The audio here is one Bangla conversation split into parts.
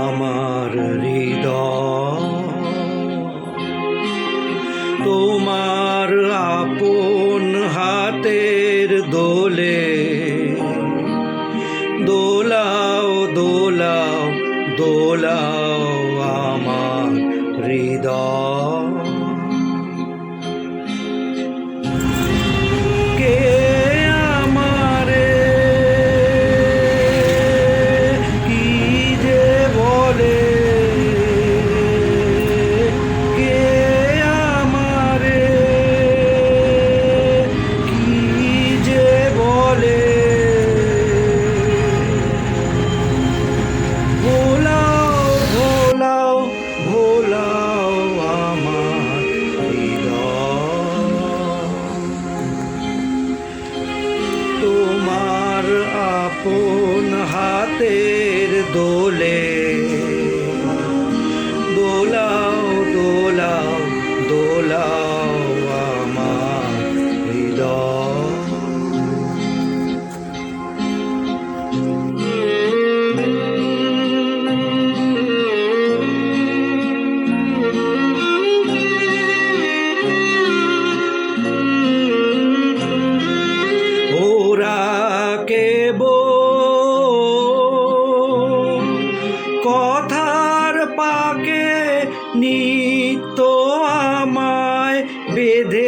আমার হৃদয় দোলাও হাতের দোলে। দোলাও দোলাও দোলাও আমার হৃদয়। ওরা কেব de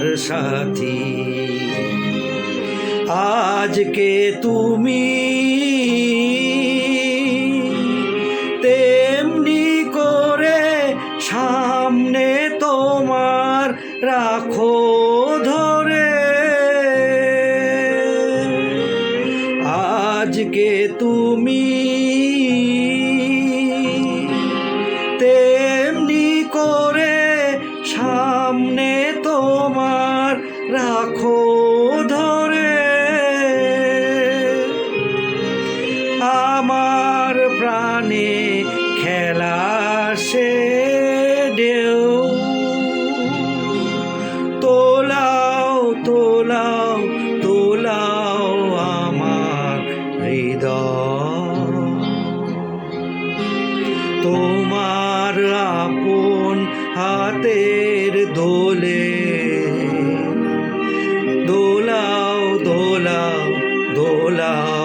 খেলার সাথী। আজকে তুমি তেমনি করে সামনে তোমার রাখো ধরে। আজকে তুমি তেমনি করে সামনে তোমার রাখো ধরে। আমার প্রাণে খেলা সে ঢেউ। তোলাও তোলাও তোলাও আমার হৃদয়। তোমার আপন হাতের দোলে। দোলাও দোলাও দোলাও।